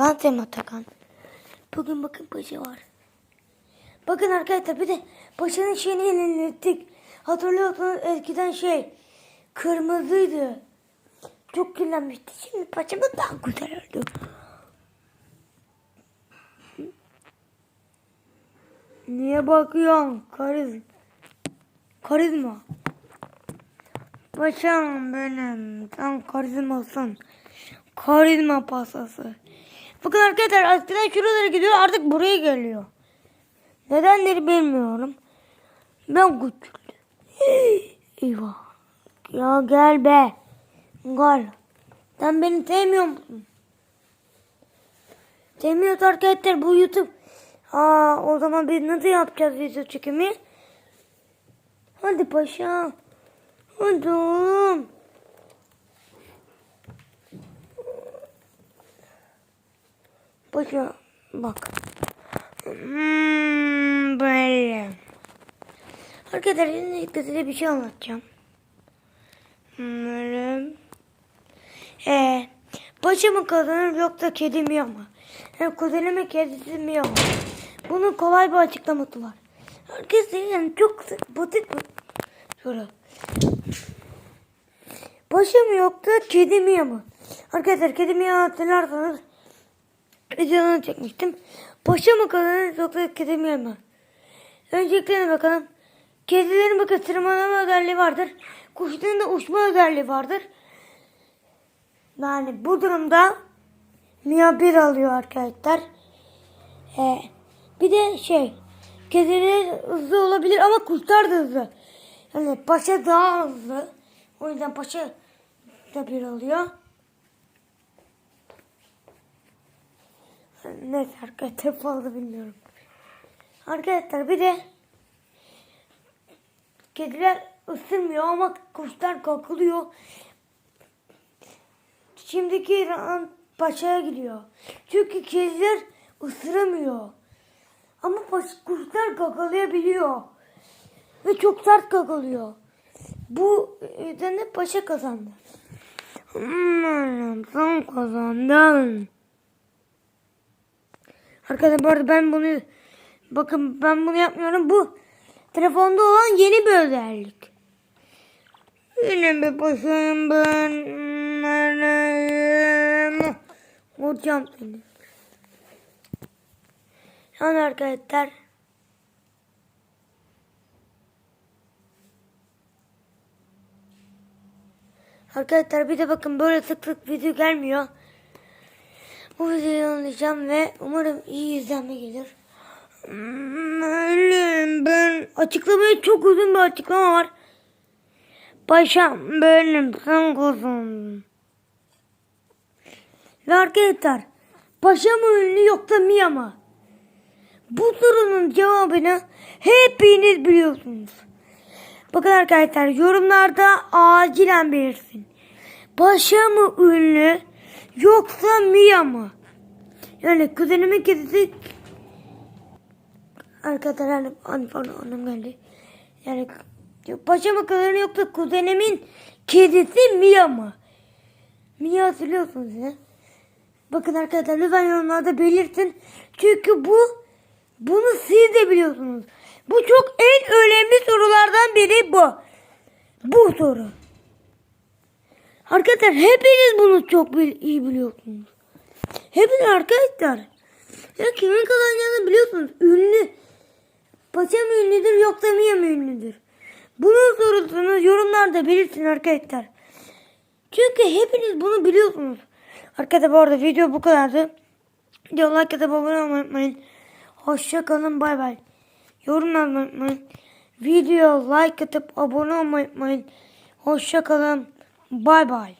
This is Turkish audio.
Tem Atakan. Bugün bakın paşa var. Bakın arkadaşlar bir de paşanın şeyini yenilettik. Hatırlıyorsunuz eskiden şey kırmızıydı. Çok kirlenmişti. Şimdi paçamız daha güzel oldu. Niye bakıyorsun? Kariz. Karizma. Paşam benim. Sen karizmasın. Karizma pasası. Bakın arkadaşlar eskiden şuralara gidiyor artık buraya geliyor. Nedenleri bilmiyorum. Ben küçüldüm. Eyvah. Ya gel be. Gel. Sen beni sevmiyor musun? Sevmiyoruz arkadaşlar bu YouTube. Aa o zaman biz nasıl yapacağız video çekimi? Hadi paşa. Hadi oğlum. Paşa bak. Hmm, böyle. Arkadaşlar öncelikle size bir şey anlatacağım. Böyle. Ee, paşa kazanır yoksa kedi mi ama? Hem kuzeni mi kedisi mi ama? Bunun kolay bir açıklaması var. Arkadaşlar yani çok basit bir soru. Paşa mı yoksa kedi mi ama? Arkadaşlar kedi mi hatırlarsanız videolarını çekmiştim. Paşa mı kazanır yoksa kedi mi ama? Önceliklerine bakalım. Kedilerin bakın tırmanma özelliği vardır. Kuşların da uçma özelliği vardır. Yani bu durumda Mia 1 alıyor arkadaşlar. Ee, bir de şey kediler hızlı olabilir ama kuşlar da hızlı. Yani paşa daha hızlı. O yüzden paşa da bir alıyor. Neyse arkadaşlar fazla bilmiyorum. Arkadaşlar bir de kediler ısırmıyor ama kuşlar kakılıyor. Şimdiki round paşaya gidiyor. Çünkü kediler ısıramıyor. Ama kuşlar gagalayabiliyor. Ve çok sert gagalıyor. Bu yüzden de paşa kazandı. Hmm, sen kazandın. Arkadaşlar bu arada ben bunu bakın ben bunu yapmıyorum. Bu telefonda olan yeni bir özellik. Yine bir paşayım ben. Vuracağım seni. Yani arkadaşlar. Arkadaşlar bir de bakın böyle sık sık video gelmiyor. Bu videoyu anlayacağım ve umarım iyi izlenme gelir. Ölüm ben açıklamaya çok uzun bir açıklama var. Paşam benim sen kuzum. Ve arkadaşlar paşa mı ünlü yoksa Mia mı? Bu sorunun cevabını hepiniz biliyorsunuz. Bakın arkadaşlar yorumlarda acilen belirsin. Paşa mı ünlü yoksa Mia mı? Yani kuzenimin kedisi Arkadaşlar hani, hani pardon annem geldi. Yani paşa mı kazanır yoksa kuzenimin kedisi Mia mı? Mia hatırlıyorsunuz ya. Bakın arkadaşlar lütfen yorumlarda belirtin. Çünkü bu bunu siz de biliyorsunuz. Bu çok en önemli sorulardan biri bu. Bu soru. Arkadaşlar hepiniz bunu çok iyi biliyorsunuz. Hepiniz arkadaşlar. Ya kimin kazanacağını biliyorsunuz. Ünlü. Paşa mı ünlüdür yoksa Mia mı ünlüdür? Bunun sorusunu yorumlarda belirtin arkadaşlar. Çünkü hepiniz bunu biliyorsunuz. Arkadaşlar bu arada video bu kadardı. Video like atıp abone olmayı unutmayın. Hoşça kalın bay bay. Yorum yazmayı unutmayın. Video like atıp abone olmayı unutmayın. Hoşça kalın bay bay.